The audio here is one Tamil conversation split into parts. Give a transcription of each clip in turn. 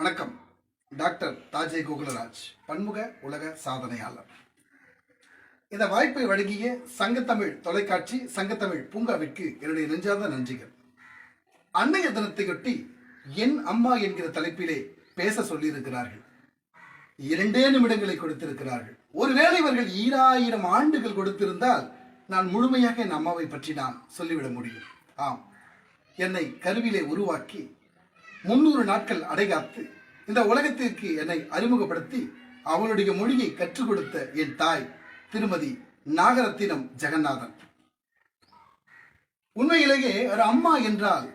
வணக்கம். டாக்டர் தாஜே கோகுலராஜ் பன்முக உலக சாதனையாளர். இந்த வாய்ப்பை வழங்கிய சங்கத்தமிழ் தொலைக்காட்சி சங்கத்தமிழ் பூங்காவிற்கு என்னுடைய நெஞ்சார்ந்த நன்றிகள். அன்னைய தினத்தையொட்டி என் அம்மா என்கிற தலைப்பிலே பேச சொல்லியிருக்கிறார்கள். இரண்டே நிமிடங்களை கொடுத்திருக்கிறார்கள். ஒருவேளை இவர்கள் ஈராயிரம் ஆண்டுகள் கொடுத்திருந்தால் நான் முழுமையாக என் அம்மாவை பற்றி நான் சொல்லிவிட முடியும். ஆம். என்னை கருவிலே உருவாக்கி முன்னூறு நாட்கள் அடைகாத்து இந்த உலகத்திற்கு என்னை அறிமுகப்படுத்தி அவளுடைய மொழியை கற்றுக் கொடுத்த என் தாய் திருமதி நாகரத்தினம் ஜெகநாதன். உண்மையிலேயே ஒரு அம்மா என்றால்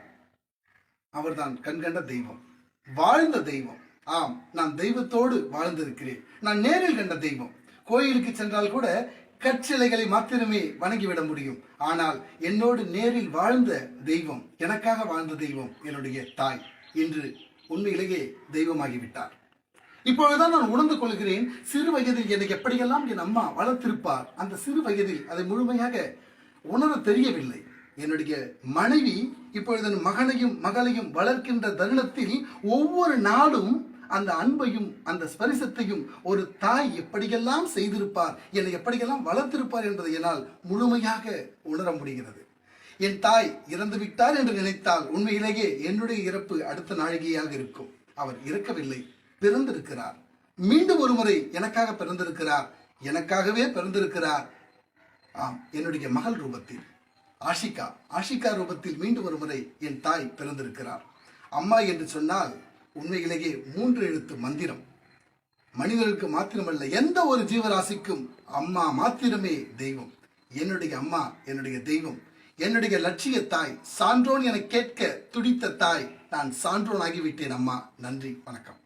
அவர்தான் கண்கண்ட தெய்வம் வாழ்ந்த தெய்வம். ஆம் நான் தெய்வத்தோடு வாழ்ந்திருக்கிறேன். நான் நேரில் கண்ட தெய்வம். கோயிலுக்கு சென்றால் கூட கற்சிலைகளை மாத்திரமே வணங்கிவிட முடியும். ஆனால் என்னோடு நேரில் வாழ்ந்த தெய்வம் எனக்காக வாழ்ந்த தெய்வம் என்னுடைய தாய். என்று உண்மையிலேயே தெய்வமாகிவிட்டார். இப்பொழுதுதான் நான் உணர்ந்து கொள்கிறேன் சிறு வயதில் என்னை எப்படியெல்லாம் என் அம்மா வளர்த்திருப்பார் அந்த சிறு வயதில் அதை முழுமையாக உணர தெரியவில்லை. என்னுடைய மனைவி இப்பொழுது என் மகனையும் மகளையும் வளர்க்கின்ற தருணத்தில் ஒவ்வொரு நாளும் அந்த அன்பையும் அந்த ஸ்பரிசத்தையும் ஒரு தாய் எப்படியெல்லாம் செய்திருப்பார் என்னை எப்படியெல்லாம் வளர்த்திருப்பார் என்பதை என்னால் முழுமையாக உணர முடிகிறது. என் தாய் இறந்து விட்டார் என்று நினைத்தால் உண்மையிலேயே என்னுடைய இறப்பு அடுத்த நாழிகையாக இருக்கும். அவர் இறக்கவில்லை பிறந்திருக்கிறார். மீண்டும் ஒரு முறை எனக்காக பிறந்திருக்கிறார் எனக்காகவே பிறந்திருக்கிறார். ஆம் என்னுடைய மகள் ரூபத்தில் ஆஷிகா ஆஷிகா ரூபத்தில் மீண்டும் ஒரு முறை என் தாய் பிறந்திருக்கிறார். அம்மா என்று சொன்னால் உண்மையிலேயே மூன்று எழுத்து மந்திரம். மனிதர்களுக்கு மாத்திரமல்ல எந்த ஒரு ஜீவராசிக்கும் அம்மா மாத்திரமே தெய்வம். என்னுடைய அம்மா என்னுடைய தெய்வம். என்னுடைய லட்சிய தாய் சான்றோன் என கேட்க துடித்த தாய். நான் சான்றோன் ஆகிவிட்டேன் அம்மா. நன்றி வணக்கம்.